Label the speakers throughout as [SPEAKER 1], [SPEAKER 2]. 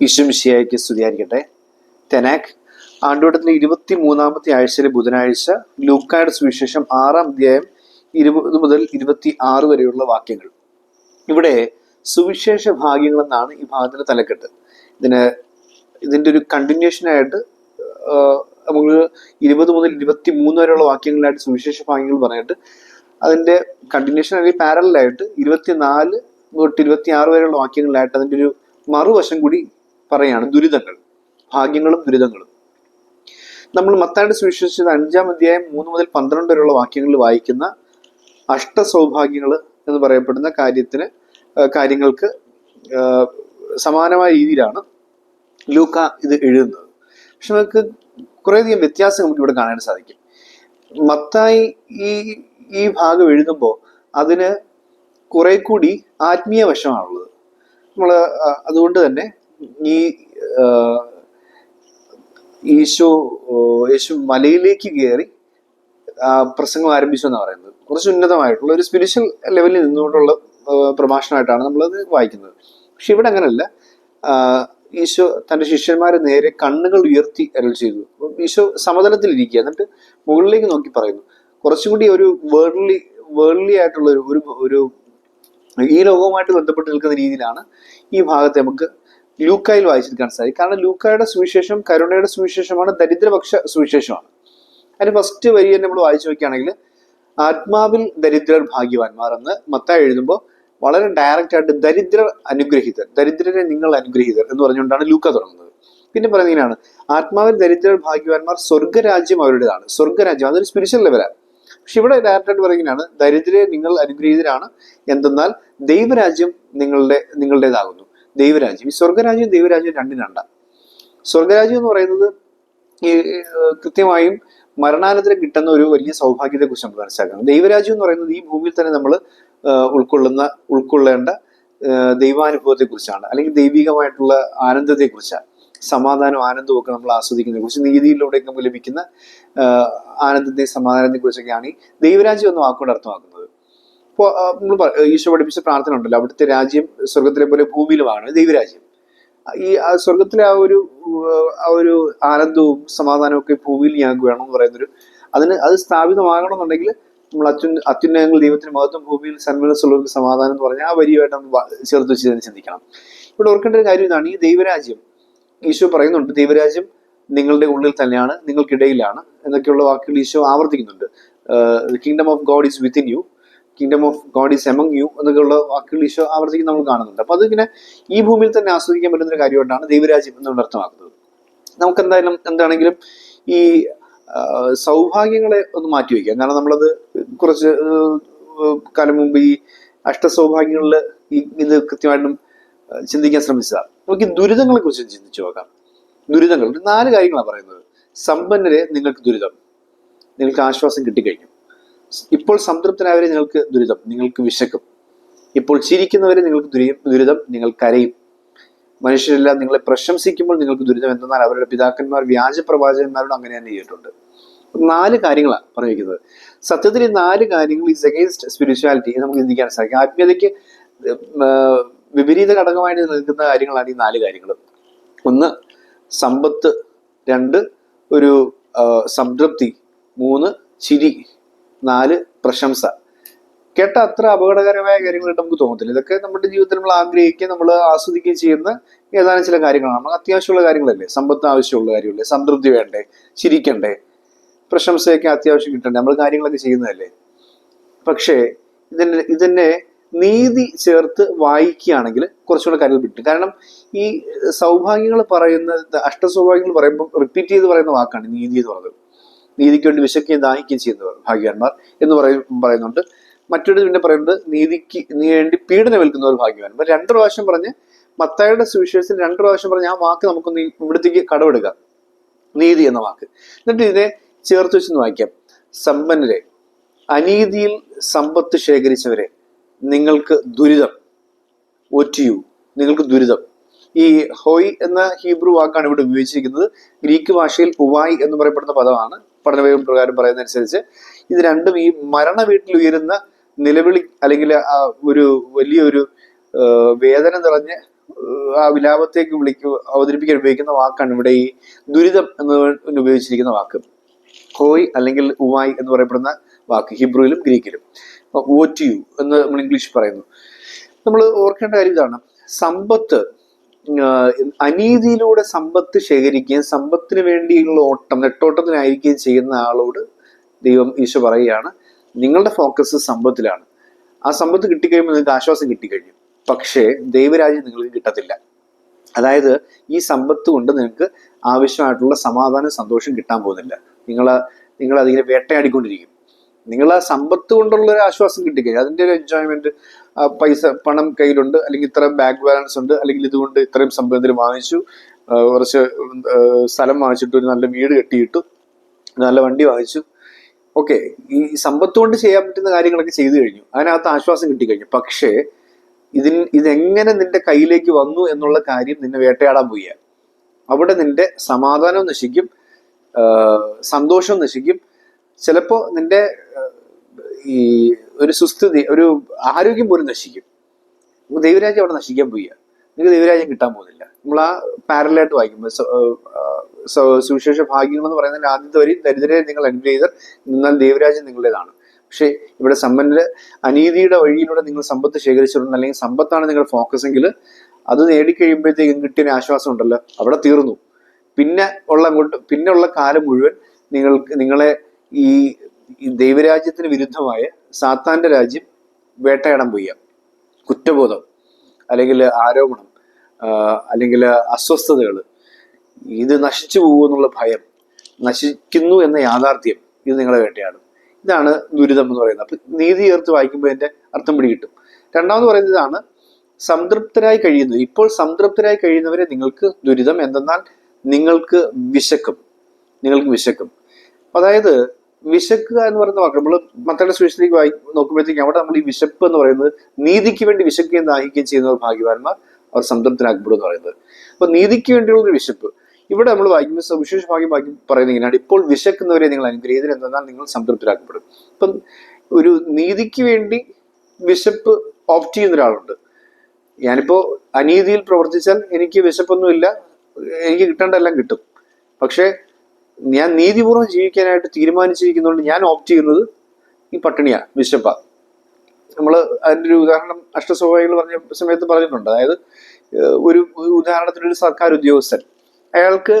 [SPEAKER 1] ഈശ്വമിഷിയായിക്ക് സ്തുതിയായിരിക്കട്ടെ. തെനാക് ആണ്ടുവട്ടത്തിലെ ഇരുപത്തി മൂന്നാമത്തെ ആഴ്ചയിലെ ബുധനാഴ്ച ലൂക്കായുടെ സുവിശേഷം ആറാം അധ്യായം ഇരുപത് മുതൽ ഇരുപത്തി ആറ് വരെയുള്ള വാക്യങ്ങൾ. ഇവിടെ സുവിശേഷ ഭാഗ്യങ്ങൾ എന്നാണ് ഈ ഭാഗത്തിന്റെ തലക്കെട്ട്. ഇതിന് ഇതിന്റെ ഒരു ആഹ്, നമുക്ക് ഇരുപത് മുതൽ ഇരുപത്തി മൂന്ന് വരെയുള്ള വാക്യങ്ങളിലായിട്ട് സുവിശേഷ ഭാഗ്യങ്ങൾ പറഞ്ഞിട്ട് അതിന്റെ കണ്ടിന്യൂഷൻ അല്ലെങ്കിൽ പാരലായിട്ട് ഇരുപത്തിനാല് തൊട്ട് ഇരുപത്തി ആറ് വരെയുള്ള വാക്യങ്ങളിലായിട്ട് അതിന്റെ ഒരു മറുവശം കൂടി പറയാണ് ദുരിതങ്ങൾ. ഭാഗ്യങ്ങളും ദുരിതങ്ങളും. നമ്മൾ മത്തായുടെ സുവിശേഷിച്ചത് അഞ്ചാം അധ്യായം മൂന്ന് മുതൽ പന്ത്രണ്ട് വരെയുള്ള വാക്യങ്ങളിൽ വായിക്കുന്ന അഷ്ടസൗഭാഗ്യങ്ങൾ എന്ന് പറയപ്പെടുന്ന കാര്യത്തിന് കാര്യങ്ങൾക്ക് സമാനമായ രീതിയിലാണ് ലൂക്ക ഇത് എഴുതുന്നത്. പക്ഷെ നമുക്ക് കുറേയധികം വ്യത്യാസം നമുക്ക് ഇവിടെ കാണാൻ സാധിക്കും. മത്തായി ഈ ഈ ഭാഗം എഴുതുമ്പോൾ അതിന് കുറെ കൂടി ആത്മീയ വശമാണുള്ളത്. നമ്മൾ അതുകൊണ്ട് തന്നെ ഈ യേശു യേശു മലയിലേക്ക് കയറി പ്രസംഗം ആരംഭിച്ചു എന്നാണ് പറയുന്നത്. കുറച്ച് ഉന്നതമായിട്ടുള്ള ഒരു സ്പിരിച്വൽ ലെവലിൽ നിന്നുകൊണ്ടുള്ള പ്രഭാഷണമായിട്ടാണ് നമ്മളത് വായിക്കുന്നത്. പക്ഷെ ഇവിടെ അങ്ങനല്ല. ഈശോ തന്റെ ശിഷ്യന്മാരെ നേരെ കണ്ണുകൾ ഉയർത്തി അരൾ ചെയ്തു. ഈശോ സമതലത്തിൽ ഇരിക്കുക എന്നിട്ട് മുകളിലേക്ക് നോക്കി പറയുന്നു. കുറച്ചുകൂടി ഒരു വേൾഡ്ലി വേൾഡ്ലി ആയിട്ടുള്ള ഒരു ഒരു ഈ ലോകവുമായിട്ട് ബന്ധപ്പെട്ട് നിൽക്കുന്ന രീതിയിലാണ് ഈ ഭാഗത്തെ നമുക്ക് ലൂക്കായിൽ വായിച്ചെടുക്കാൻ സാധിക്കും കാരണം ലൂക്കായുടെ സുവിശേഷം കരുണയുടെ സുവിശേഷമാണ് ദരിദ്രപക്ഷ സുവിശേഷമാണ്. അതിന് ഫസ്റ്റ് വരി നമ്മൾ വായിച്ചു നോക്കുകയാണെങ്കിൽ ആത്മാവിൽ ദരിദ്രർ ഭാഗ്യവാന്മാർ എന്ന് മത്തായി എഴുതുമ്പോൾ വളരെ ഡയറക്റ്റ് ആയിട്ട് ദരിദ്രർ അനുഗ്രഹിതർ ദരിദ്രരെ നിങ്ങൾ അനുഗ്രഹിതർ എന്ന് പറഞ്ഞുകൊണ്ടാണ് ലൂക്ക തുടങ്ങുന്നത്. പിന്നെ പറയുന്നത് ഇങ്ങനെയാണ്. ആത്മാവിൽ ദരിദ്രർ ഭാഗ്യവാന്മാർ സ്വർഗരാജ്യം അവരുടേതാണ്. സ്വർഗരാജ്യം അതൊരു സ്പിരിച്വൽ ലെവലാണ് പക്ഷെ ഇവിടെ ഡയറക്റ്റ് ആയിട്ട് പറയുന്നതാണ് ദരിദ്രരെ നിങ്ങൾ അനുഗ്രഹീതരാണ്. എന്തെന്നാൽ ദൈവരാജ്യം നിങ്ങളുടെ നിങ്ങളുടേതാകുന്നു. ദൈവരാജ്യം. ഈ സ്വർഗരാജ്യം ദൈവരാജ്യം രണ്ടും രണ്ടാണ് സ്വർഗരാജ്യം എന്ന് പറയുന്നത് ഈ കൃത്യമായും മരണാനന്തരം കിട്ടുന്ന ഒരു വലിയ സൗഭാഗ്യത്തെ കുറിച്ച് നമ്മൾ മനസ്സിലാക്കണം. ദൈവരാജ്യം എന്ന് പറയുന്നത് ഈ ഭൂമിയിൽ തന്നെ നമ്മൾ ഉൾക്കൊള്ളുന്ന ഉൾക്കൊള്ളേണ്ട ദൈവാനുഭവത്തെക്കുറിച്ചാണ്. ദൈവാനുഭവത്തെ കുറിച്ചാണ് അല്ലെങ്കിൽ ദൈവികമായിട്ടുള്ള ആനന്ദത്തെ കുറിച്ചാണ് സമാധാനവും ആനന്ദവും ഒക്കെ നമ്മൾ ആസ്വദിക്കുന്നതിനെ കുറിച്ച് നീതിയിലൂടെ നമുക്ക് ലഭിക്കുന്ന ആനന്ദത്തെ സമാധാനത്തെ കുറിച്ചൊക്കെയാണ് ഈ ദൈവരാജ്യം എന്ന വാക്കുകൊണ്ട് അർത്ഥമാക്കുന്നത്. ഇപ്പോൾ നമ്മൾ ഈശോ പഠിപ്പിച്ച പ്രാർത്ഥന ഉണ്ടല്ലോ അവിടുത്തെ രാജ്യം സ്വർഗത്തിലെ പോലെ ഭൂമിയിലുമാണ് ദൈവരാജ്യം. ഈ സ്വർഗത്തിലെ ആ ഒരു ആ ഒരു ആനന്ദവും സമാധാനവും ഒക്കെ ഭൂമിയിൽ ഞങ്ങൾക്ക് വേണം എന്ന് പറയുന്നൊരു അതിന് അത് സ്ഥാപിതമാകണമെന്നുണ്ടെങ്കിൽ നമ്മൾ അത്യു അത്യുന്നയങ്ങൾ ദൈവത്തിന് മഹത്വം ഭൂമിയിൽ സന്മനസ്സുള്ളവർക്ക് സമാധാനം എന്ന് പറഞ്ഞാൽ ആ വരിയുമായിട്ട് നമ്മൾ ചേർത്ത് വെച്ച് തന്നെ ചിന്തിക്കണം. ഇവിടെ ഓർക്കേണ്ട ഒരു കാര്യം ഇതാണ് ഈ ദൈവരാജ്യം ഈശോ പറയുന്നുണ്ട് ദൈവരാജ്യം നിങ്ങളുടെ ഉള്ളിൽ തന്നെയാണ് നിങ്ങൾക്കിടയിലാണ് എന്നൊക്കെയുള്ള വാക്കുകൾ Isho ആവർത്തിക്കുന്നുണ്ട്. Kingdom of God is within you kingdom of God is among you എന്നൊക്കെയുള്ള വാക്കുകൾ ഈശോ ആവർത്തിക്കുന്ന നമ്മൾ കാണുന്നുണ്ട്. അപ്പൊ അതിങ്ങനെ ഈ ഭൂമിയിൽ തന്നെ ആസ്വദിക്കാൻ പറ്റുന്ന ഒരു കാര്യമായിട്ടാണ് ദൈവരാജ്യം എന്നുകൊണ്ട് അർത്ഥമാക്കുന്നത്. നമുക്ക് എന്തായാലും എന്താണെങ്കിലും ഈ സൗഭാഗ്യങ്ങളെ ഒന്ന് മാറ്റി വയ്ക്കാം. കാരണം നമ്മളത് കുറച്ച് കാലം മുമ്പ് ഈ അഷ്ടസൗഭാഗ്യങ്ങളിൽ ഈ ഇത് കൃത്യമായിട്ടും ചിന്തിക്കാൻ ശ്രമിച്ചതാണ് നമുക്ക് ദുരിതങ്ങളെ കുറിച്ച് ചിന്തിച്ചു നോക്കാം. ദുരിതങ്ങൾ. നാല് കാര്യങ്ങളാണ് പറയുന്നത്. സമ്പന്നരെ നിങ്ങൾക്ക് ദുരിതം. നിങ്ങൾക്ക് ആശ്വാസം കിട്ടിക്കഴിഞ്ഞു. ഇപ്പോൾ സംതൃപ്തനായവരെ നിങ്ങൾക്ക് ദുരിതം നിങ്ങൾക്ക് വിശക്കും. ഇപ്പോൾ ചിരിക്കുന്നവരെ നിങ്ങൾക്ക് ദുരിതം നിങ്ങൾ കരയും. മനുഷ്യരെല്ലാം നിങ്ങളെ പ്രശംസിക്കുമ്പോൾ നിങ്ങൾക്ക് ദുരിതം എന്തെന്നാൽ അവരുടെ പിതാക്കന്മാർ വ്യാജ പ്രവാചകന്മാരോട് അങ്ങനെ തന്നെ ചെയ്തിട്ടുണ്ട്. നാല് കാര്യങ്ങളാണ് പറയുന്നത് സത്യത്തിൽ ഈ നാല് കാര്യങ്ങൾ ഈസ് അഗെയിൻസ്റ്റ് സ്പിരിച്വാലിറ്റി നമുക്ക് ചിന്തിക്കാൻ സാധിക്കും. ആത്മീയതയ്ക്ക് വിപരീത ഘടകമായിട്ട് നിൽക്കുന്ന കാര്യങ്ങളാണ് ഈ നാല് കാര്യങ്ങൾ. ഒന്ന് സമ്പത്ത്. രണ്ട് ഒരു സംതൃപ്തി. മൂന്ന് ചിരി. നാല് പ്രശംസ. കേട്ട അത്ര അപകടകരമായ കാര്യങ്ങളായിട്ട് നമുക്ക് തോന്നത്തില്ല. ഇതൊക്കെ നമ്മുടെ ജീവിതത്തിൽ നമ്മൾ ആഗ്രഹിക്കുകയും നമ്മൾ ആസ്വദിക്കുകയും ചെയ്യുന്ന ഏതാനും ചില കാര്യങ്ങളാണ്. നമുക്ക് അത്യാവശ്യമുള്ള കാര്യങ്ങളല്ലേ? സമ്പത്ത് ആവശ്യമുള്ള കാര്യമല്ലേ? സംതൃപ്തി വേണ്ടേ? ചിരിക്കണ്ടേ? പ്രശംസയൊക്കെ അത്യാവശ്യം കിട്ടണ്ടേ? നമ്മൾ കാര്യങ്ങളൊക്കെ ചെയ്യുന്നതല്ലേ? പക്ഷേ ഇതിന് ഇതിനെ നീതി ചേർത്ത് വായിക്കുകയാണെങ്കിൽ കുറച്ചുകൂടെ കാര്യങ്ങൾ കിട്ടും. കാരണം ഈ സൗഭാഗ്യങ്ങൾ പറയുന്ന അഷ്ടസൗഭാഗ്യങ്ങൾ പറയുമ്പോൾ റിപ്പീറ്റ് ചെയ്ത് പറയുന്ന വാക്കാണ് നീതി എന്ന് പറയുന്നത് നീതിക്ക് വേണ്ടി വിശക്കുകയും ദാഹിക്കുകയും ചെയ്യുന്നവർ ഭാഗ്യവാന്മാർ എന്ന് പറയും പറയുന്നുണ്ട്. മറ്റൊരു പിന്നെ പറയുന്നത് നീതിക്ക് വേണ്ടി പീഡനം ഏൽക്കുന്നവർ ഭാഗ്യവാന്മാർ. രണ്ട് പ്രാവശ്യം പറഞ്ഞ് മത്തായുടെ സുവിശേഷത്തിൽ രണ്ട് പ്രാവശ്യം പറഞ്ഞ് ആ വാക്ക് നമുക്കൊന്ന് ഈ ഇവിടത്തേക്ക് കടമെടുക്കാം. നീതി എന്ന വാക്ക്. എന്നിട്ട് ഇതിനെ ചേർത്ത് വെച്ചൊന്ന് വായിക്കാം. സമ്പന്നരെ അനീതിയിൽ സമ്പത്ത് ശേഖരിച്ചവരെ നിങ്ങൾക്ക് ദുരിതം ഒറ്റിയു. നിങ്ങൾക്ക് ദുരിതം. ഈ ഹോയ് എന്ന ഹീബ്രു വാക്കാണ് ഇവിടെ ഉപയോഗിച്ചിരിക്കുന്നത്. ഗ്രീക്ക് ഭാഷയിൽ ഉവായ് എന്ന് പറയപ്പെടുന്ന പദമാണ്. പഠനവേഗം പ്രകാരം പറയുന്നതനുസരിച്ച് ഇത് രണ്ടും ഈ മരണ വീട്ടിൽ ഉയരുന്ന നിലവിളി അല്ലെങ്കിൽ ഒരു വലിയൊരു വേദന നിറഞ്ഞ ആ വിലാപത്തേക്ക് വിളിക്കുക അവതരിപ്പിക്കാൻ ഉപയോഗിക്കുന്ന വാക്കാണ് ഇവിടെ ഈ ദുരിതം എന്ന് ഉപയോഗിച്ചിരിക്കുന്ന വാക്ക്. ഹോയ് അല്ലെങ്കിൽ ഉമായ് എന്ന് പറയപ്പെടുന്ന വാക്ക് ഹിബ്രുവിലും ഗ്രീക്കിലും. ടു യു എന്ന് നമ്മൾ ഇംഗ്ലീഷ് പറയുന്നു. നമ്മൾ ഓർക്കേണ്ട കാര്യം ഇതാണ്. സമ്പത്ത് അനീതിയിലൂടെ സമ്പത്ത് ശേഖരിക്കുകയും സമ്പത്തിന് വേണ്ടിയുള്ള ഓട്ടം നെട്ടോട്ടത്തിനായിരിക്കുകയും ചെയ്യുന്ന ആളോട് ദൈവം ഈശോ പറയുകയാണ് നിങ്ങളുടെ ഫോക്കസ് സമ്പത്തിലാണ്. ആ സമ്പത്ത് കിട്ടിക്കഴിയുമ്പോൾ നിങ്ങൾക്ക് ആശ്വാസം കിട്ടിക്കഴിഞ്ഞു. പക്ഷേ ദൈവരാജ്യം നിങ്ങൾക്ക് കിട്ടത്തില്ല. അതായത് ഈ സമ്പത്ത് കൊണ്ട് നിങ്ങൾക്ക് ആവശ്യമായിട്ടുള്ള സമാധാനം സന്തോഷം കിട്ടാൻ പോകുന്നില്ല. നിങ്ങൾ നിങ്ങൾ അതിങ്ങനെ വേട്ടയാടിക്കൊണ്ടിരിക്കും. നിങ്ങൾ ആ സമ്പത്ത് കൊണ്ടുള്ള ഒരു ആശ്വാസം കിട്ടിക്കഴിഞ്ഞു. അതിന്റെ ഒരു എൻജോയ്മെന്റ് പൈസ പണം കയ്യിലുണ്ട് അല്ലെങ്കിൽ ഇത്ര ബാങ്ക് ബാലൻസ് ഉണ്ട് അല്ലെങ്കിൽ ഇതുകൊണ്ട് ഇത്രയും സംഭവത്തിൽ വാങ്ങിച്ചു. കുറച്ച് സ്ഥലം വാങ്ങിച്ചിട്ട് ഒരു നല്ല വീട് കെട്ടിയിട്ടു നല്ല വണ്ടി വാങ്ങിച്ചു. ഓക്കെ ഈ സമ്പത്ത് കൊണ്ട് ചെയ്യാൻ പറ്റുന്ന കാര്യങ്ങളൊക്കെ ചെയ്തു കഴിഞ്ഞു. അതിനകത്ത് ആശ്വാസം കിട്ടിക്കഴിഞ്ഞു. പക്ഷേ ഇതിൽ ഇതെങ്ങനെ നിന്റെ കയ്യിലേക്ക് വന്നു എന്നുള്ള കാര്യം നിന്നെ വേട്ടയാടാൻ പോയ അവിടെ നിന്റെ സമാധാനം നശിക്കും സന്തോഷം നശിക്കും. ചിലപ്പോ നിന്റെ ഈ ഒരു സുസ്ഥിതി ഒരു ആരോഗ്യം പോലും നശിക്കും. ദൈവരാജ്യം അവിടെ നശിക്കാൻ പോയി നിങ്ങൾക്ക് ദൈവരാജ്യം കിട്ടാൻ പോകുന്നില്ല. നമ്മൾ ആ പാരലായിട്ട് വായിക്കുമ്പോൾ സുവിശേഷ ഭാഗ്യങ്ങൾ എന്ന് പറയുന്നതിന്റെ ആദ്യത്തെ വരി ദരിദ്രരെ നിങ്ങൾ അനുഗ്രഹീതർ നിന്നാൽ ദൈവരാജ്യം നിങ്ങളുടേതാണ്. പക്ഷേ ഇവിടെ സമ്പന്നര് അനീതിയുടെ വഴിയിലൂടെ നിങ്ങൾ സമ്പത്ത് ശേഖരിച്ചിട്ടുണ്ട് അല്ലെങ്കിൽ സമ്പത്താണ് നിങ്ങളുടെ ഫോക്കസ് എങ്കിൽ അത് നേടിക്കഴിയുമ്പോഴത്തേക്കും കിട്ടിയ ഒരു ആശ്വാസം ഉണ്ടല്ലോ അവിടെ തീർന്നു. പിന്നെ ഉള്ള അങ്ങോട്ട് പിന്നെ ഉള്ള കാലം മുഴുവൻ നിങ്ങൾക്ക് നിങ്ങളെ ഈ ദൈവരാജ്യത്തിന് വിരുദ്ധമായ സാത്താന്റെ രാജ്യം വേട്ടയാടാൻ പോയ കുറ്റബോധം അല്ലെങ്കിൽ ആരോപണം അല്ലെങ്കിൽ അസ്വസ്ഥതകൾ. ഇത് നശിച്ചു പോകുമെന്നുള്ള ഭയം നശിക്കുന്നു എന്ന യാഥാർത്ഥ്യം ഇത് നിങ്ങളെ വേട്ടയാടും. ഇതാണ് ദുരിതം എന്ന് പറയുന്നത്. അപ്പൊ നീതി ചേർത്ത് വായിക്കുമ്പോൾ എന്റെ അർത്ഥം പിടികിട്ടും. രണ്ടാമത് പറയുന്നത് ഇതാണ് സംതൃപ്തരായി കഴിയുന്നത് ഇപ്പോൾ സംതൃപ്തരായി കഴിയുന്നവരെ നിങ്ങൾക്ക് ദുരിതം എന്തെന്നാൽ നിങ്ങൾക്ക് വിശക്കും. നിങ്ങൾക്ക് വിശക്കും. അതായത് വിശക്കുക എന്ന് പറയുന്ന വാക്ക് നമ്മൾ മത്തയുടെ സുവിശേഷത്തിലേക്ക് വായി നോക്കുമ്പോഴത്തേക്കും അവിടെ നമ്മൾ ഈ വിശപ്പ് എന്ന് പറയുന്നത് നീതിക്ക് വേണ്ടി വിശക്കുകയും ദാഹിക്കുകയും ചെയ്യുന്നവർ ഭാഗ്യവാന്മാർ അവർ സംതൃപ്തനാക്കപ്പെടും എന്ന് പറയുന്നത്. അപ്പൊ നീതിക്ക് വേണ്ടിയുള്ള ഒരു വിശപ്പ്. ഇവിടെ നമ്മൾ വായിക്കുമ്പോൾ സുവിശേഷ ഭാഗ്യം വാക്യം പറയുന്നത് ഇങ്ങനെയാണ്. ഇപ്പോൾ വിശക്കുന്നവരെ നിങ്ങൾ അനുഗ്രഹീതരം എന്നാൽ നിങ്ങൾ സംതൃപ്തരാക്കപ്പെടും. ഇപ്പം ഒരു നീതിക്ക് വേണ്ടി വിശപ്പ് ഓപ്റ്റ് ചെയ്യുന്ന ഒരാളുണ്ട്. ഞാനിപ്പോ അനീതിയിൽ പ്രവർത്തിച്ചാൽ എനിക്ക് വിശപ്പൊന്നുമില്ല. എനിക്ക് കിട്ടേണ്ടതെല്ലാം കിട്ടും. പക്ഷേ ഞാൻ നീതിപൂർവം ജീവിക്കാനായിട്ട് തീരുമാനിച്ചിരിക്കുന്നതുകൊണ്ട് ഞാൻ ഓപ്റ്റ് ചെയ്യുന്നത് ഈ പട്ടിണിയാണ് വിശപ്പ നമ്മൾ അതിന്റെ ഒരു ഉദാഹരണം അഷ്ടസ്വഭാവികൾ പറഞ്ഞ സമയത്ത് പറഞ്ഞിട്ടുണ്ട്. അതായത് ഒരു ഉദാഹരണത്തിന് ഒരു സർക്കാർ ഉദ്യോഗസ്ഥൻ. അയാൾക്ക്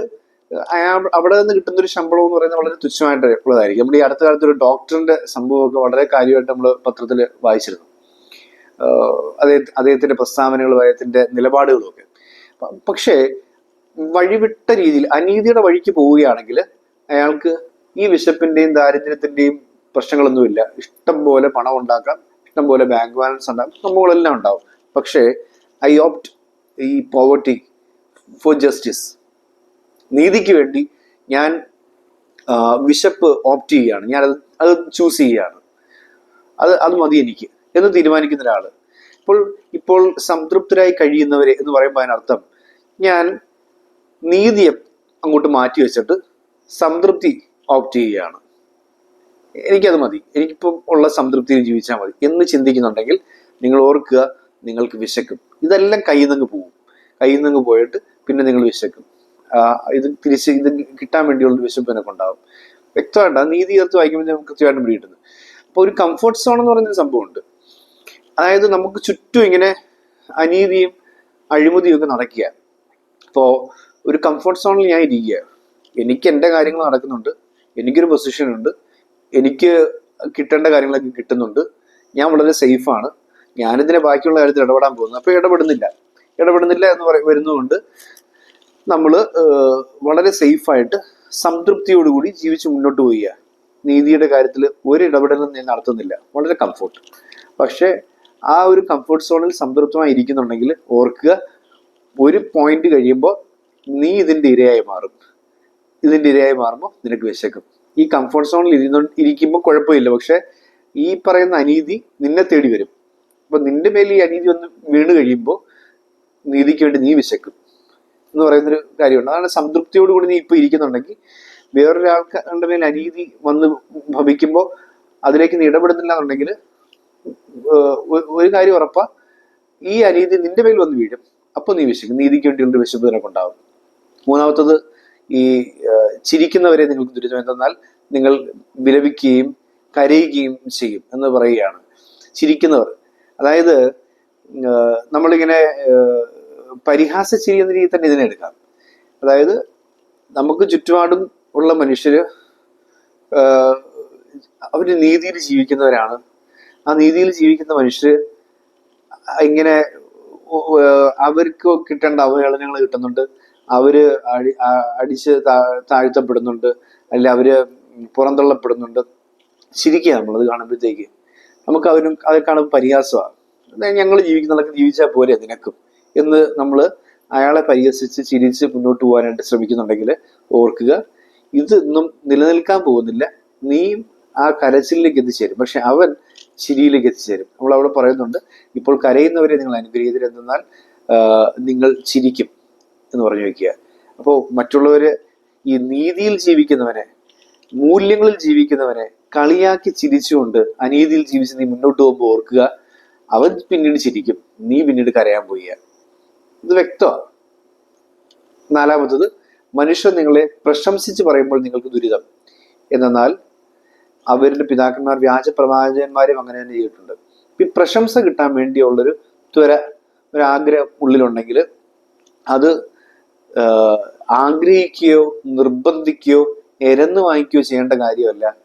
[SPEAKER 1] അയാൾ അവിടെ നിന്ന് കിട്ടുന്ന ഒരു ശമ്പളം എന്ന് പറയുന്നത് വളരെ തുച്ഛമായിട്ട് ഉള്ളതായിരിക്കും. നമ്മൾ ഈ അടുത്ത കാലത്ത് ഒരു ഡോക്ടറിന്റെ സംഭവമൊക്കെ വളരെ കാര്യമായിട്ട് നമ്മൾ പത്രത്തിൽ വായിച്ചിരുന്നു. അദ്ദേഹം അദ്ദേഹത്തിന്റെ പ്രസ്താവനകളും അദ്ദേഹത്തിന്റെ നിലപാടുകളും ഒക്കെ പക്ഷേ വഴിവിട്ട രീതിയിൽ അനീതിയുടെ വഴിക്ക് പോവുകയാണെങ്കിൽ അയാൾക്ക് ഈ വിശപ്പിന്റെയും ദാരിദ്ര്യത്തിന്റെയും പ്രശ്നങ്ങളൊന്നുമില്ല. ഇഷ്ടം പോലെ പണം ഉണ്ടാക്കാം ഇഷ്ടം പോലെ ബാങ്ക് ബാലൻസ് ഉണ്ടാകും സംഭവങ്ങളെല്ലാം ഉണ്ടാവും. പക്ഷേ ഐ ഓപ്റ്റ് ഈ പോവർട്ടി ഫോർ ജസ്റ്റിസ് നീതിക്ക് വേണ്ടി ഞാൻ വിശപ്പ് ഓപ്റ്റ് ചെയ്യുകയാണ്. ഞാൻ അത് അത് ചൂസ് ചെയ്യുകയാണ്. അത് അത് മതി എനിക്ക് എന്ന് തീരുമാനിക്കുന്ന ഒരാൾ. ഇപ്പോൾ ഇപ്പോൾ സംതൃപ്തരായി കഴിയുന്നവരെ എന്ന് പറയുമ്പോൾ അതിനർത്ഥം ഞാൻ നീതിയെ അങ്ങോട്ട് മാറ്റി വെച്ചിട്ട് സംതൃപ്തി ഓപ്റ്റ് ചെയ്യുകയാണ്. എനിക്കത് മതി. എനിക്കിപ്പം ഉള്ള സംതൃപ്തിയിൽ ജീവിച്ചാൽ മതി. എന്ന് ചിന്തിക്കുന്നുണ്ടെങ്കിൽ നിങ്ങൾ ഓർക്കുക നിങ്ങൾക്ക് വിശക്കും. ഇതെല്ലാം കയ്യിൽ നിന്ന് പോകും. കയ്യിൽ നിന്ന് പോയിട്ട് പിന്നെ നിങ്ങൾ വിശക്കും. ഇത് തിരിച്ച് ഇത് കിട്ടാൻ വേണ്ടിയുള്ള വിശപ്പ് എനിക്ക് ഉണ്ടാവും. വ്യക്തമായിട്ട്? ആ നീതി ചേർത്ത് വായിക്കുമ്പോൾ നമുക്ക് കൃത്യമായിട്ടും പിടികിട്ടുന്നത് അപ്പോൾ ഒരു കംഫർട്ട് സോൺ എന്ന് പറയുന്ന ഒരു സംഭവമുണ്ട്. അതായത് നമുക്ക് ചുറ്റും ഇങ്ങനെ അനീതിയും അഴിമതിയും ഒക്കെ നടക്കുക അപ്പോൾ ഒരു കംഫർട്ട് സോണിൽ ഞാൻ ഇരിക്കുക എനിക്ക് എന്റെ കാര്യങ്ങൾ നടക്കുന്നുണ്ട്. എനിക്കൊരു പൊസിഷൻ ഉണ്ട്. എനിക്ക് കിട്ടേണ്ട കാര്യങ്ങളൊക്കെ കിട്ടുന്നുണ്ട്. ഞാൻ വളരെ സേഫാണ് ഞാനിതിനെ ബാക്കിയുള്ള കാര്യത്തിൽ ഇടപെടാൻ പോകുന്നു. അപ്പോൾ ഇടപെടുന്നില്ല. ഇടപെടുന്നില്ല എന്ന് പറ വരുന്നതുകൊണ്ട് നമ്മൾ വളരെ സേഫായിട്ട് സംതൃപ്തിയോടുകൂടി ജീവിച്ച് മുന്നോട്ട് പോവുക നീതിയുടെ കാര്യത്തിൽ ഒരു ഇടപെടലും ഞാൻ നടത്തുന്നില്ല. വളരെ കംഫോർട്ട് പക്ഷേ ആ ഒരു കംഫോർട്ട് സോണിൽ സംതൃപ്തമായി ഇരിക്കുന്നുണ്ടെങ്കിൽ ഓർക്കുക ഒരു പോയിന്റ് കഴിയുമ്പോൾ നീ ഇതിന്റെ ഇരയായി മാറും. ഇതിന്റെ ഇരയായി മാറുമ്പോൾ നിനക്ക് വിശക്കും. ഈ കംഫർട്ട് സോണിൽ ഇരുന്നു ഇരിക്കുമ്പോൾ കുഴപ്പമില്ല. പക്ഷെ ഈ പറയുന്ന അനീതി നിന്നെ തേടി വരും. അപ്പൊ നിന്റെ മേൽ ഈ അനീതി ഒന്ന് വീണ് കഴിയുമ്പോൾ നീതിക്ക് വേണ്ടി നീ വിശക്കും എന്ന് പറയുന്നൊരു കാര്യമുണ്ട്. അതാണ് സംതൃപ്തിയോടുകൂടി നീ ഇപ്പൊ ഇരിക്കുന്നുണ്ടെങ്കിൽ വേറൊരാൾക്കാരുടെ മേൽ അനീതി വന്ന് ഭവിക്കുമ്പോൾ അതിലേക്ക് നീ ഇടപെടുന്നില്ല എന്നുണ്ടെങ്കിൽ ഒരു കാര്യം ഉറപ്പാ ഈ അനീതി നിന്റെ മേൽ വന്ന് വീഴും. അപ്പോൾ നീ വിശക്കും. നീതിക്ക് വേണ്ടി വേണ്ടിയുള്ള വിശപ്പ് നിനക്കുണ്ടാവും മൂന്നാമത്തത് ഈ ചിരിക്കുന്നവരെ നിങ്ങൾക്ക് ദുരിതം എന്തെന്നാൽ നിങ്ങൾ വിലപിക്കുകയും കരയുകയും ചെയ്യും എന്ന് പറയുകയാണ്. ചിരിക്കുന്നവർ. അതായത് നമ്മളിങ്ങനെ പരിഹാസ ചിരി എന്ന രീതിയിൽ തന്നെ ഇതിനെ എടുക്കാം. അതായത് നമുക്ക് ചുറ്റുപാടും ഉള്ള മനുഷ്യര് അവർ നീതിയിൽ ജീവിക്കുന്നവരാണ്. ആ നീതിയിൽ ജീവിക്കുന്ന മനുഷ്യർ ഇങ്ങനെ അവർക്ക് കിട്ടേണ്ട അവഹേളനങ്ങൾ കിട്ടുന്നുണ്ട്. അവർ അടി അടിച്ച് താഴ്ത്തപ്പെടുന്നുണ്ട് അല്ലെങ്കിൽ അവർ പുറന്തള്ളപ്പെടുന്നുണ്ട്. ശരിക്കും നമ്മളത് കാണുമ്പോഴത്തേക്ക് നമുക്ക് അവരും അത് കാണുമ്പോൾ പരിഹാസമാണ്. ഞങ്ങൾ ജീവിക്കുന്നതൊക്കെ ജീവിച്ചാൽ പോരെ നിനക്കും എന്ന് നമ്മൾ അയാളെ പരിഹസിച്ച് ചിരിച്ച് മുന്നോട്ട് പോകാനായിട്ട് ശ്രമിക്കുന്നുണ്ടെങ്കിൽ ഓർക്കുക ഇത് ഇതൊന്നും നിലനിൽക്കാൻ പോകുന്നില്ല. നീയും ആ കരച്ചിലേക്ക് എത്തിച്ചേരും. പക്ഷെ അവൻ ചിരിയിലേക്ക് എത്തിച്ചേരും. നമ്മൾ അവിടെ പറയുന്നുണ്ട് ഇപ്പോൾ കരയുന്നവരെ നിങ്ങൾ അനുഗ്രഹീതരെന്നാൽ നിങ്ങൾ ചിരിക്കും. എന്ന് പറഞ്ഞു വെക്കുക. അപ്പോൾ മറ്റുള്ളവര് ഈ നീതിയിൽ ജീവിക്കുന്നവനെ മൂല്യങ്ങളിൽ ജീവിക്കുന്നവനെ കളിയാക്കി ചിരിച്ചുകൊണ്ട് അനീതിയിൽ ജീവിച്ച് നീ മുന്നോട്ട് പോകുമ്പോൾ ഓർക്കുക അവൻ പിന്നീട് ചിരിക്കും നീ പിന്നീട് കരയാൻ പോവുക. ഇത് വ്യക്തമാണ്. നാലാമത്തത് മനുഷ്യർ നിങ്ങളെ പ്രശംസിച്ച് പറയുമ്പോൾ നിങ്ങൾക്ക് ദുരിതം. എന്നാൽ അവരുടെ പിതാക്കന്മാർ വ്യാജ പ്രവാചകന്മാരും അങ്ങനെ തന്നെ ചെയ്തിട്ടുണ്ട്. ഈ പ്രശംസ കിട്ടാൻ വേണ്ടിയുള്ളൊരു ത്വര ഒരു ആഗ്രഹം ഉള്ളിലുണ്ടെങ്കിൽ അത് ആഗ്രഹിക്കുകയോ നിർബന്ധിക്കുകയോ എരന്ന് വാങ്ങിക്കുകയോ ചെയ്യേണ്ട കാര്യമല്ല.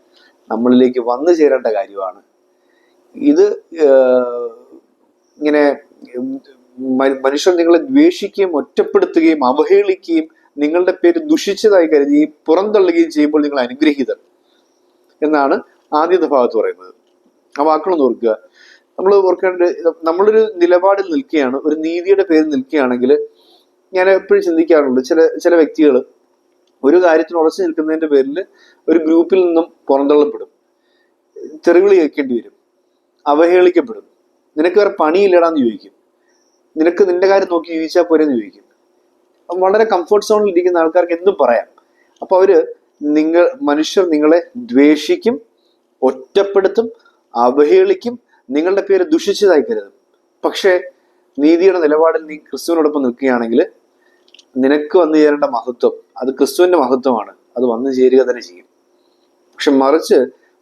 [SPEAKER 1] നമ്മളിലേക്ക് വന്നു ചേരേണ്ട കാര്യമാണ്. ഇത് ഇങ്ങനെ മനുഷ്യർ നിങ്ങളെ ദ്വേഷിക്കുകയും ഒറ്റപ്പെടുത്തുകയും അവഹേളിക്കുകയും നിങ്ങളുടെ പേര് ദുഷിച്ചതായി കരുതി പുറന്തള്ളുകയും ചെയ്യുമ്പോൾ നിങ്ങൾ അനുഗ്രഹീതർ എന്നാണ് ആദ്യത്തെ ഭാഗത്ത് പറയുന്നത്. ആ വാക്കുകളൊന്ന് ഓർക്കുക. നമ്മൾ ഓർക്കേണ്ട നമ്മളൊരു നിലപാടിൽ നിൽക്കുകയാണ് ഒരു നീതിയുടെ പേരിൽ നിൽക്കുകയാണെങ്കിൽ ഞാൻ എപ്പോഴും ചിന്തിക്കാറുണ്ട്. ചില ചില വ്യക്തികൾ ഒരു കാര്യത്തിന് ഉറച്ചു നിൽക്കുന്നതിന്റെ പേരിൽ ഒരു ഗ്രൂപ്പിൽ നിന്നും പുറന്തള്ളപ്പെടും. തെറിവിളി കേൾക്കേണ്ടി വരും. അവഹേളിക്കപ്പെടും. നിനക്ക് വേറെ പണിയില്ലടാന്ന് ചോദിക്കും. നിനക്ക് നിന്റെ കാര്യം നോക്കി ജീവിച്ചാൽ പോരെന്ന് ചോദിക്കും. വളരെ കംഫർട്ട് സോണിൽ ഇരിക്കുന്ന ആൾക്കാർക്ക് എന്തും പറയാം. അപ്പൊ അവർ നിങ്ങൾ മനുഷ്യർ നിങ്ങളെ ദ്വേഷിക്കും ഒറ്റപ്പെടുത്തും അവഹേളിക്കും നിങ്ങളുടെ പേര് ദുഷിച്ചതായി കരുതും. പക്ഷേ നീതിയുടെ നിലപാടിൽ നീ ക്രിസ്തുവിനോടൊപ്പം നിൽക്കുകയാണെങ്കിൽ നിനക്ക് വന്നു ചേരേണ്ട മഹത്വം അത് ക്രിസ്തുവിന്റെ മഹത്വമാണ്. അത് വന്നു ചേരുക തന്നെ ചെയ്യും. പക്ഷെ മറിച്ച്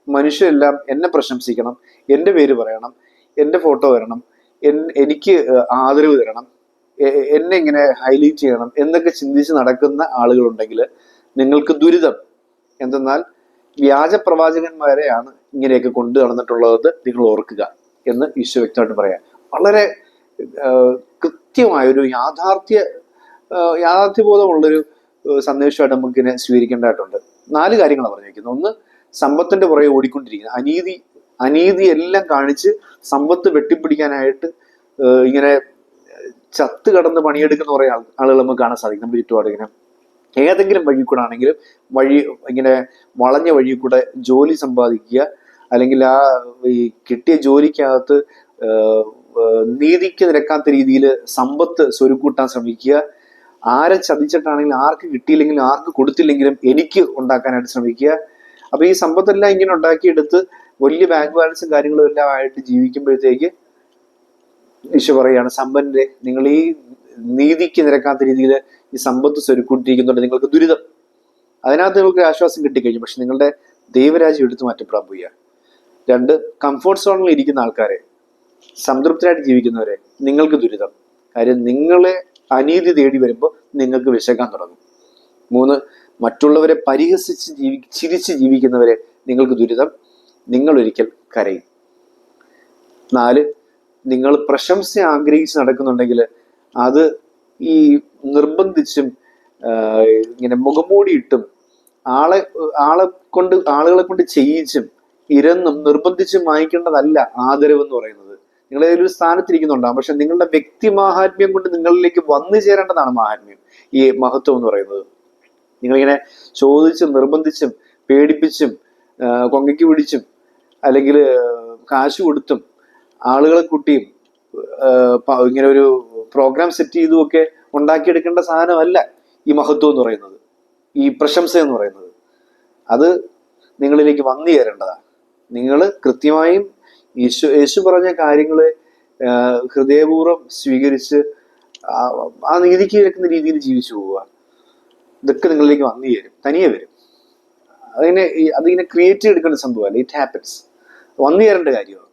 [SPEAKER 1] മനുഷ്യരെല്ലാം എന്നെ പ്രശംസിക്കണം എന്റെ പേര് പറയണം എന്റെ ഫോട്ടോ വരണം എനിക്ക് ആദരവ് തരണം എന്നെ ഇങ്ങനെ ഹൈലൈറ്റ് ചെയ്യണം എന്നൊക്കെ ചിന്തിച്ച് നടക്കുന്ന ആളുകളുണ്ടെങ്കിൽ നിങ്ങൾക്ക് ദുരിതം. എന്തെന്നാൽ വ്യാജ പ്രവാചകന്മാരെയാണ് ഇങ്ങനെയൊക്കെ കൊണ്ടു നടന്നിട്ടുള്ളത് നിങ്ങൾ ഓർക്കുക എന്ന് ഈശോ വ്യക്തമായിട്ട് പറയാം. വളരെ കൃത്യമായൊരു യാഥാർത്ഥ്യ യാഥാർത്ഥ്യബോധമുള്ളൊരു സന്ദേശമായിട്ട് നമുക്കിതിനെ സ്വീകരിക്കേണ്ടതായിട്ടുണ്ട്. നാല് കാര്യങ്ങളാണ് പറഞ്ഞിരിക്കുന്നത്. ഒന്ന് സമ്പത്തിന്റെ പുറകെ ഓടിക്കൊണ്ടിരിക്കുന്നത്. അനീതി അനീതി എല്ലാം കാണിച്ച് സമ്പത്ത് വെട്ടിപ്പിടിക്കാനായിട്ട് ഇങ്ങനെ ചത്ത് കടന്ന് പണിയെടുക്കുന്ന കുറെ ആളുകൾ നമുക്ക് കാണാൻ സാധിക്കും. നമ്മുടെ ചുറ്റുപാട് ഇങ്ങനെ. ഏതെങ്കിലും വഴി കൂടെ ആണെങ്കിലും വഴി ഇങ്ങനെ വളഞ്ഞ വഴി കൂടെ ജോലി സമ്പാദിക്കുക അല്ലെങ്കിൽ ആ ഈ കിട്ടിയ ജോലിക്കകത്ത് നീതിക്ക് നിരക്കാത്ത രീതിയിൽ സമ്പത്ത് സ്വരുക്കൂട്ടാൻ ശ്രമിക്കുക ആരെ ചതിച്ചിട്ടാണെങ്കിലും ആർക്ക് കിട്ടിയില്ലെങ്കിലും ആർക്ക് കൊടുത്തില്ലെങ്കിലും എനിക്ക് ഉണ്ടാക്കാനായിട്ട് ശ്രമിക്കുക. അപ്പൊ ഈ സമ്പത്തെല്ലാം ഇങ്ങനെ ഉണ്ടാക്കിയെടുത്ത് വലിയ ബാങ്ക് ബാലൻസും കാര്യങ്ങളും എല്ലാം ആയിട്ട് ജീവിക്കുമ്പോഴത്തേക്ക് ഈശോ പറയാണ് സമ്പന്നരെ നിങ്ങൾ ഈ നീതിക്ക് നിരക്കാത്ത രീതിയിൽ ഈ സമ്പത്ത് സ്വരുക്കൂട്ടിയിരിക്കുന്നുണ്ട്. നിങ്ങൾക്ക് ദുരിതം. അതിനകത്ത് നിങ്ങൾക്ക് ആശ്വാസം കിട്ടിക്കഴിഞ്ഞു. പക്ഷെ നിങ്ങളുടെ ദൈവരാജ്യം എടുത്തു മാറ്റപ്പെടാൻ പോവുക. രണ്ട് കംഫോർട്ട് സോണിൽ ഇരിക്കുന്ന ആൾക്കാരെ സംതൃപ്തരായിട്ട് ജീവിക്കുന്നവരെ നിങ്ങൾക്ക് ദുരിതം. കാര്യം നിങ്ങളെ അനീതി തേടി വരുമ്പോൾ നിങ്ങൾക്ക് വിശക്കാൻ തുടങ്ങും. മൂന്ന് മറ്റുള്ളവരെ പരിഹസിച്ച് ജീവി ചിരിച്ച് ജീവിക്കുന്നവരെ നിങ്ങൾക്ക് ദുരിതം നിങ്ങൾ ഒരിക്കൽ കരയും. നാല് നിങ്ങൾ പ്രശംസ ആഗ്രഹിച്ച് നടക്കുന്നുണ്ടെങ്കിൽ അത് ഈ നിർബന്ധിച്ചും ഇങ്ങനെ മുഖംമൂടിയിട്ടും ആളെ ആളെ കൊണ്ട് ആളുകളെ കൊണ്ട് ചെയ്യിച്ചും ഇരന്നും നിർബന്ധിച്ചും വാങ്ങിക്കേണ്ടതല്ല ആദരവ് എന്ന് പറയുന്നത്. നിങ്ങൾ ഒരു സ്ഥാനത്തിരിക്കുന്നുണ്ടാകും പക്ഷെ നിങ്ങളുടെ വ്യക്തി മാഹാത്മ്യം കൊണ്ട് നിങ്ങളിലേക്ക് വന്നു ചേരേണ്ടതാണ് മാഹാത്മ്യം. ഈ മഹത്വം എന്ന് പറയുന്നത്. നിങ്ങളിങ്ങനെ ചോദിച്ചും നിർബന്ധിച്ചും പേടിപ്പിച്ചും കൊങ്ങയ്ക്ക് പിടിച്ചും അല്ലെങ്കിൽ കാശ് കൊടുത്തും ആളുകളെ കൂട്ടിയും ഇങ്ങനെ ഒരു പ്രോഗ്രാം സെറ്റ് ചെയ്തുമൊക്കെ ഉണ്ടാക്കിയെടുക്കേണ്ട സാധനമല്ല ഈ മഹത്വം എന്ന് പറയുന്നത്. ഈ പ്രശംസ എന്ന് പറയുന്നത്. അത് നിങ്ങളിലേക്ക് വന്നു ചേരേണ്ടതാണ്. നിങ്ങൾ കൃത്യമായും യേശു യേശു പറഞ്ഞ കാര്യങ്ങളെ ഹൃദയപൂർവം സ്വീകരിച്ച് ആ- നീതിക്ക് കിടക്കുന്ന രീതിയിൽ ജീവിച്ചു പോവുക. ഇതൊക്കെ നിങ്ങളിലേക്ക് വന്നു ചേരും തനിയെ വരും. അതിനെ അതിങ്ങനെ ക്രിയേറ്റ് എടുക്കേണ്ട സംഭവമല്ല ഇറ്റ് ഹാപ്പൻസ് വന്നു ചേരേണ്ട കാര്യമാണ്.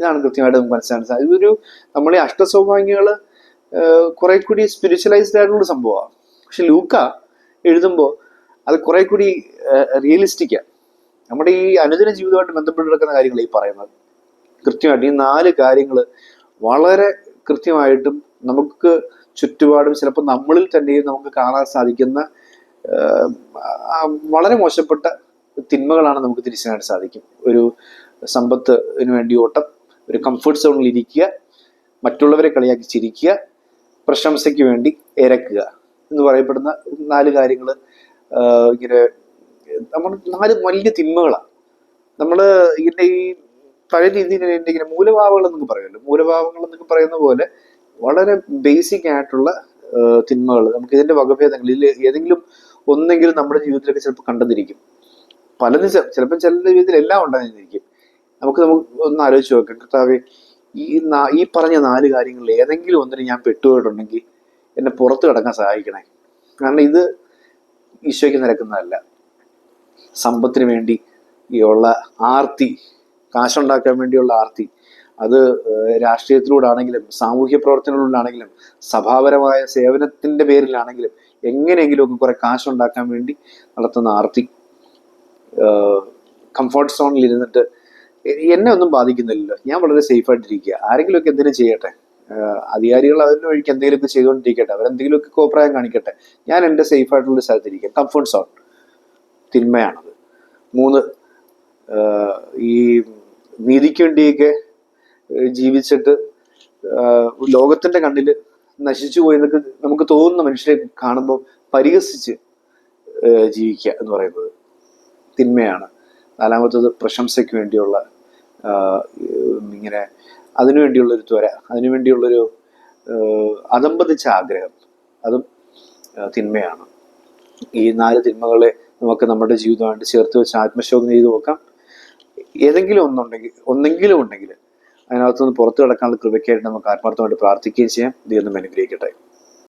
[SPEAKER 1] ഇതാണ് കൃത്യമായിട്ട് നമുക്ക് മനസ്സിലാക്കാൻ സാധിക്കും ഇതൊരു നമ്മൾ ഈ അഷ്ടസൗഭാഗ്യങ്ങൾ കുറെ കൂടി സ്പിരിച്വലൈസ്ഡ് ആയിട്ടുള്ള സംഭവമാണ്. പക്ഷെ ലൂക്ക എഴുതുമ്പോൾ അത് കുറെ കൂടി റിയലിസ്റ്റിക്കാണ് നമ്മുടെ ഈ അനുദിന ജീവിതമായിട്ട് ബന്ധപ്പെട്ട് കിടക്കുന്ന കാര്യങ്ങൾ ഈ പറയുന്നത്. കൃത്യമായിട്ട് ഈ നാല് കാര്യങ്ങൾ വളരെ കൃത്യമായിട്ടും നമുക്ക് ചുറ്റുപാടും ചിലപ്പോൾ നമ്മളിൽ തന്നെയും നമുക്ക് കാണാൻ സാധിക്കുന്ന വളരെ മോശപ്പെട്ട തിന്മകളാണ് നമുക്ക് തിരിച്ചറിയാൻ സാധിക്കും. ഒരു സമ്പത്തിന് വേണ്ടി ഓട്ടം ഒരു കംഫർട്ട് സോണിൽ ഇരിക്കുക മറ്റുള്ളവരെ കളിയാക്കി ചിരിക്കുക പ്രശംസയ്ക്ക് വേണ്ടി ഇരക്കുക എന്ന് പറയപ്പെടുന്ന നാല് കാര്യങ്ങൾ ഇങ്ങനെ നമ്മൾ നാല് വലിയ തിന്മകളാണ് നമ്മൾ ഇങ്ങനെ ഈ പഴയ രീതിയിൽ ഇങ്ങനെ മൂലഭാവങ്ങൾ എന്നൊക്കെ പറയുമല്ലോ. മൂലഭാവങ്ങൾ എന്നൊക്കെ പറയുന്ന പോലെ വളരെ ബേസിക് ആയിട്ടുള്ള തിന്മകൾ നമുക്ക് ഇതിന്റെ വകഭേദങ്ങൾ ഇതിൽ ഏതെങ്കിലും ഒന്നെങ്കിലും നമ്മുടെ ജീവിതത്തിലൊക്കെ ചിലപ്പോൾ കണ്ടെന്നിരിക്കും. പലതും ചിലപ്പോൾ ചില രീതിയിൽ എല്ലാം ഉണ്ടായിരിക്കും. നമുക്ക് നമുക്ക് ഒന്ന് ആലോചിച്ച് നോക്കാം കർത്താവ് ഈ ഈ പറഞ്ഞ നാല് കാര്യങ്ങളിൽ ഏതെങ്കിലും ഒന്നിന് ഞാൻ പെട്ടുപോയിട്ടുണ്ടെങ്കിൽ എന്നെ പുറത്ത് കിടക്കാൻ സഹായിക്കണേ. കാരണം ഇത് ഈശോയ്ക്ക് നിരക്കുന്നതല്ല. സമ്പത്തിന് വേണ്ടി ഉള്ള ആർത്തി കാശുണ്ടാക്കാൻ വേണ്ടിയുള്ള ആർത്തി. അത് രാഷ്ട്രീയത്തിലൂടെ രാഷ്ട്രീയത്തിലൂടാണെങ്കിലും സാമൂഹ്യ പ്രവർത്തനങ്ങളിലൂടാണെങ്കിലും സഭാപരമായ സേവനത്തിന്റെ പേരിലാണെങ്കിലും എങ്ങനെയെങ്കിലും ഒക്കെ കുറെ കാശുണ്ടാക്കാൻ വേണ്ടി നടത്തുന്ന ആർത്തി. കംഫർട്ട് സോണിൽ ഇരുന്നിട്ട് എന്നെ ഒന്നും ബാധിക്കുന്നില്ലല്ലോ. ഞാൻ വളരെ സേഫ് ആയിട്ടിരിക്കുക. ആരെങ്കിലുമൊക്കെ എന്തിനും ചെയ്യട്ടെ. അധികാരികൾ അതിന് വഴിക്ക് എന്തെങ്കിലുമൊക്കെ ചെയ്തുകൊണ്ടിരിക്കട്ടെ. അവരെന്തെങ്കിലുമൊക്കെ കോപ്രായം കാണിക്കട്ടെ. ഞാൻ എന്റെ സേഫ് ആയിട്ടുള്ള സ്ഥലത്തിരിക്കുക. Comfort zone തിന്മയാണത്. മൂന്ന് ഈ നീതിക്ക് വേണ്ടിയൊക്കെ ജീവിച്ചിട്ട് ലോകത്തിന്റെ കണ്ണിൽ നശിച്ചു പോയെന്നൊക്കെ നമുക്ക് തോന്നുന്ന മനുഷ്യരെ കാണുമ്പോൾ പരിഹസിച്ച് ജീവിക്കുക എന്ന് പറയുന്നത് തിന്മയാണ്. നാലാമത്തത് പ്രശംസയ്ക്ക് വേണ്ടിയുള്ള ഇങ്ങനെ അതിനുവേണ്ടിയുള്ളൊരു ത്വര അതിനുവേണ്ടിയുള്ളൊരു അതമ്പതിച്ച ആഗ്രഹം. അതും തിന്മയാണ്. ഈ നാല് തിന്മകളെ നമുക്ക് നമ്മുടെ ജീവിതമായിട്ട് ചേർത്ത് വെച്ച് ആത്മശോധന ചെയ്ത് നോക്കാം. ഏതെങ്കിലും ഒന്നുണ്ടെങ്കിൽ ഒന്നെങ്കിലും ഉണ്ടെങ്കിൽ അതിനകത്തുനിന്ന് പുറത്തു കിടക്കാനുള്ള കൃപയ്ക്കായിട്ട് നമുക്ക് ആത്മാർത്ഥമായിട്ട് പ്രാർത്ഥിക്കുകയും ചെയ്യാം. ദൈവം അനുഗ്രഹിക്കട്ടെ.